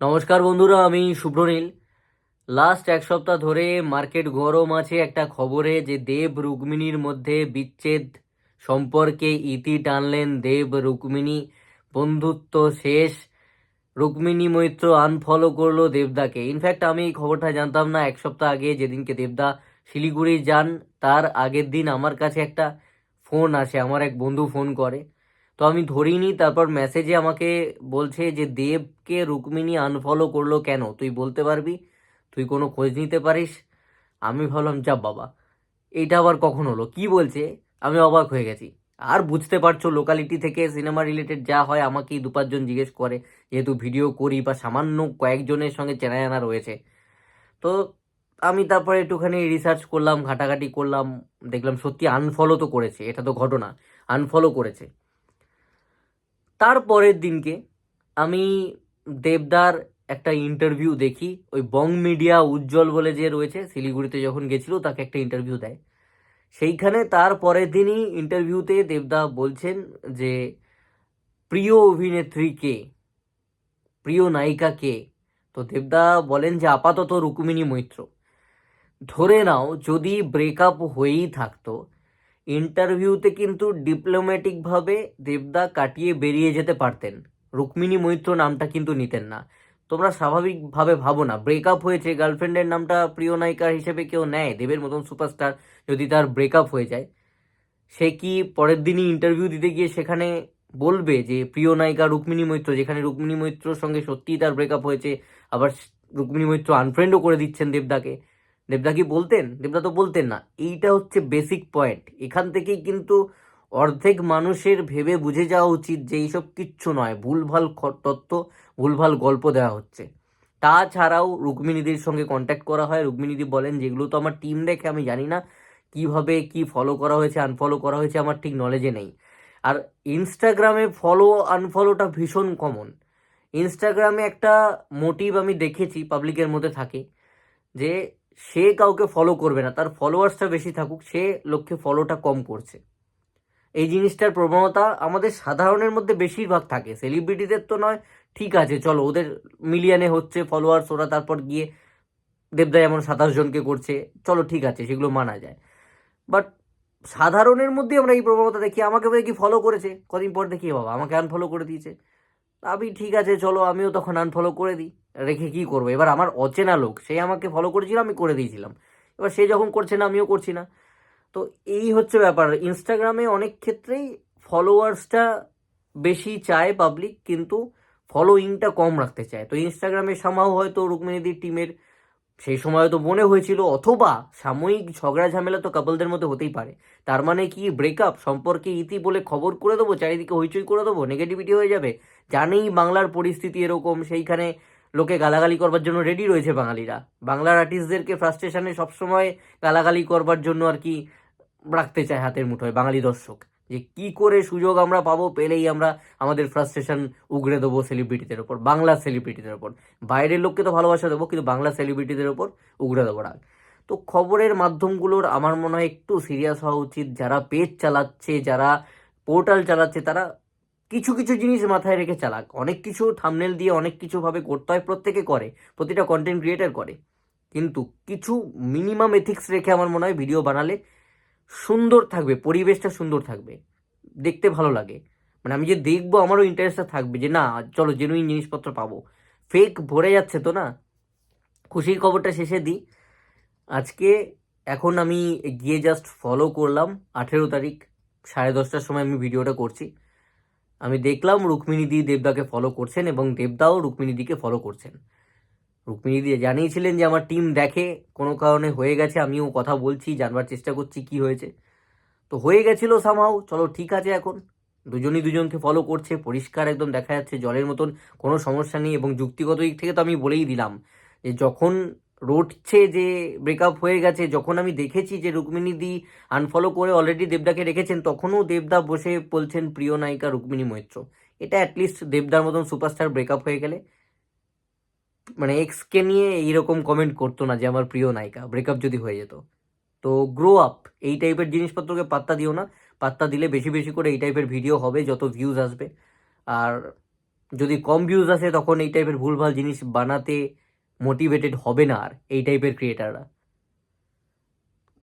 নমস্কার বন্ধুরা, আমি শুভ্রনীল। লাস্ট এক সপ্তাহ ধরে মার্কেট গরম আছে একটা খবরে যে দেব রুক্মিণীর মধ্যে বিচ্ছেদ সম্পর্কে ইতি টানলেন দেব রুক্মিণী। বন্ধুত্ব শেষ। রুক্মিণী মৈত্র আনফলো করল দেবদাকে। ইনফ্যাক্ট আমি এই খবরটা জানতাম না এক সপ্তাহ আগে, যেদিনকে দেবদা শিলিগুড়ি যান, তার আগের দিন আমার কাছে একটা ফোন আসে, আমার এক বন্ধু ফোন করে। তো আমি ধরিনি, তারপর মেসেজে আমাকে বলছে যে, দেবকে রুক্মিণী আনফলো করল কেন? তুই বলতে পারবি? তুই কোনো খোঁজ নিতে পারিস? আমি ভাবলাম, যা বাবা এইটা আবার কখন হলো? কি বলছে? আমি অবাক হয়ে গেছি। আর বুঝতে পারছ লোকালিটি থেকে সিনেমা রিলেটেড যা হয়, আমাকেই দু পাঁচজন জিজ্ঞেস করে, যেহেতু ভিডিও করি বা সামান্য কয়েকজনের সঙ্গে চেনা জানা রয়েছে। তো আমি তারপরে একটুখানি রিসার্চ করলাম, ঘাটাঘাটি করলাম, দেখলাম সত্যি আনফলো তো করেছে, এটা তো ঘটনা আনফলো করেছে। তারপরের দিনকে আমি দেবদার একটা ইন্টারভিউ দেখি। ওই বং মিডিয়া উজ্জ্বল বলে যে রয়েছে, শিলিগুড়িতে যখন গেছিল, তাকে একটা ইন্টারভিউ দেয়। সেইখানে তার পরের দিনই ইন্টারভিউতে দেবদা বলছেন যে, প্রিয় অভিনেত্রী কে? প্রিয় নায়িকা কে? তো দেবদা বলেন যে, আপাতত রুকুমিনী মৈত্র। ধরে নাও যদি ব্রেকআপ হয়েই থাকতো ইন্টারভিউতে কিন্তু ডিপ্লোম্যাটিকভাবে দেবদা কাটিয়ে বেরিয়ে যেতে পারতেন। রুক্মিণী মৈত্র নামটা কিন্তু নিতেন না। তোমরা স্বাভাবিকভাবে ভাবো না ব্রেকআপ হয়েছে গার্লফ্রেন্ডের নামটা প্রিয় নায়িকার হিসেবে কেউ নেয়, দেবের মতন সুপারস্টার যদি তার ব্রেকআপ হয়ে যায়। সে কি পরের দিনই ইন্টারভিউ দিতে গিয়ে সেখানে বলবে যে প্রিয় নায়িকা রুক্মিণী মৈত্র, যেখানে রুক্মিণী মৈত্রর সঙ্গে সত্যিই তার ব্রেকআপ হয়েছে, আবার রুক্মিণী মৈত্র আনফ্রেন্ডও করে দিচ্ছেন দেবদাকে। দেবদা কি বলতেন? দেবদা তো বলতেন না। এইটা হচ্ছে বেসিক পয়েন্ট এখান থেকেই কিন্তু অর্ধেক মানুষের ভেবে বুঝে যাওয়া উচিত যে এইসব কিচ্ছু নয়। ভুলভাল তথ্য ভুলভাল গল্প দেওয়া হচ্ছে। তাছাড়াও রুক্মিণীদির সঙ্গে কন্ট্যাক্ট করা হয়। রুক্মিণীদি বলেন, যেগুলো তো আমার টিম দেখে, আমি জানি না কীভাবে কি ফলো করা হয়েছে আনফলো করা হয়েছে, আমার ঠিক নলেজে নেই। আর ইনস্টাগ্রামে ফলো আনফলোটা ভীষণ কমন ইনস্টাগ্রামে একটা মোটিভ আমি দেখেছি পাবলিকের মধ্যে থাকে, যে সে কাউকে ফলো করবে না, তার ফলোয়ার্সটা বেশি থাকুক, সে লোককে ফলোটা কম করছে। এই জিনিসটার প্রবণতা আমাদের সাধারণের মধ্যে বেশিরভাগ থাকে। সেলিব্রিটিদের তো নয়, ঠিক আছে, চলো, ওদের মিলিয়নে হচ্ছে ফলোয়ার্স ওরা তারপর গিয়ে দেবদা যেমন সাতাশ জনকে করছে, চলো, ঠিক আছে, সেগুলো মানা যায়। বাট সাধারণের মধ্যে আমরা এই প্রবণতা দেখি, আমাকে দেখি ফলো করেছে? কদিন পর দেখি, বাবা, আমাকে আনফলো করে দিয়েছে। আমি, ঠিক আছে, চলো, আমিও তখন আনফলো করে দিই। রেখে কি করব? এবার আমার অচেনা লোক, সে আমাকে ফলো করেছিল, আমি করে দিয়েছিলাম। এবার সে যখন করছে না, আমিও করছি না। তো এই হচ্ছে ব্যাপার। ইনস্টাগ্রামে অনেক ক্ষেত্রেই ফলোয়ার্সটা বেশি চায় পাবলিক কিন্তু ফলোয়িংটা কম রাখতে চায়। তো ইনস্টাগ্রামে সামাও হয়তো রুক্মিণীদির টিমের সেই সময় তো মনে হয়েছিল, অথবা সাময়িক ঝগড়া ঝামেলা তো কাপলদের মধ্যে হতেই পারে। তার মানে কি ব্রেকআপ সম্পর্কে ইতি বলে খবর করে দেবো, চারিদিকে হইচই করে দেবো নেগেটিভিটি হয়ে যাবে। জানেই বাংলার পরিস্থিতি এরকম, সেইখানে লোকে গালাগালি করবার জন্য রেডি রয়েছে বাঙালিরা। বাংলার আর্টিস্টদেরকে ফ্রাস্ট্রেশনে সবসময় গালাগালি করবার জন্য আর কি রাখতে চায় হাতের মুঠোয় বাঙালি দর্শক। যে কি করে সুযোগ আমরা পাবো পেলেই আমরা আমাদের ফ্রাস্ট্রেশন উগড়ে দেবো সেলিব্রিটিদের ওপর, বাংলা সেলিব্রিটিদের ওপর। বাইরের লোককে তো ভালোবাসা দেবো, কিন্তু বাংলা সেলিব্রিটিদের ওপর উগড়ে দেবো রাগ। তো খবরের মাধ্যমগুলোর আমার মনে হয় একটু সিরিয়াস হওয়া উচিত। যারা পেজ চালাচ্ছে, যারা পোর্টাল চালাচ্ছে, তারা কিছু কিছু জিনিস মাথায় রেখে চালাক। অনেক কিছু থামনেল দিয়ে অনেক কিছু ভাবে করতে হয়, প্রত্যেকে করে, প্রতিটা কন্টেন্ট ক্রিয়েটার করে। কিন্তু কিছু মিনিমাম এথিক্স রেখে আমার মনে হয় ভিডিও বানালে সুন্দর থাকবে, পরিবেশটা সুন্দর থাকবে, দেখতে ভালো লাগে। মানে আমি যে দেখব আমারও ইন্টারেস্টটা থাকবে যে না, চলো জেনুইন জিনিসপত্র পাবো। ফেক ভরে যাচ্ছে তো না? খুশির খবরটা শেষে দিই। আজকে এখন আমি গিয়ে জাস্ট ফলো করলাম, আঠেরো তারিখ, সাড়ে দশটার সময় আমি ভিডিওটা করছি। আমি দেখলাম রুক্মিণীদি দেবদাকে ফলো করছেন এবং দেবদাও রুক্মিণীদিকে ফলো করছেন। রুক্মিণীদি জানিয়েছিলেন যে, আমার টিম দেখে কোনো কারণে হয়ে গেছে, আমিও কথা বলছি, জানবার চেষ্টা করছি কি হয়েছে। তো হয়ে গেছিল সামাও চলো ঠিক আছে এখন। দুজনই দুজনকে ফলো করছে, পরিষ্কার একদম দেখা যাচ্ছে জলের মতন, কোনো সমস্যা নেই এবং যুক্তিগত দিক থেকে তো আমি বলেই দিলাম যে, যখন রটছে যে ব্রেকআপ হয়ে গেছে, যখন আমি দেখেছি যে রুক্মিণী দি আনফলো করে অলরেডি দেবদাকে রেখেছেন, তখনও দেবদা বসে বলছেন প্রিয় নায়িকা রুক্মিণী মৈত্র। এটা অ্যাটলিস্ট দেবদার মতন সুপারস্টার ব্রেকআপ হয়ে গেলে। মানে এক্সকে নিয়ে এইরকম কমেন্ট করতো না যে আমার প্রিয় নায়িকা ব্রেকআপ যদি হয়ে যেত। তো গ্রো আপ এই টাইপের জিনিসপত্রকে পাত্তা দিও না। পাত্তা দিলে বেশি বেশি করে এই টাইপের ভিডিও হবে, যত ভিউজ আসবে। আর যদি কম ভিউজ আসে, তখন এই টাইপের ভুলভাল জিনিস বানাতে মোটিভেটেড হবে না আর এই টাইপের ক্রিয়েটাররা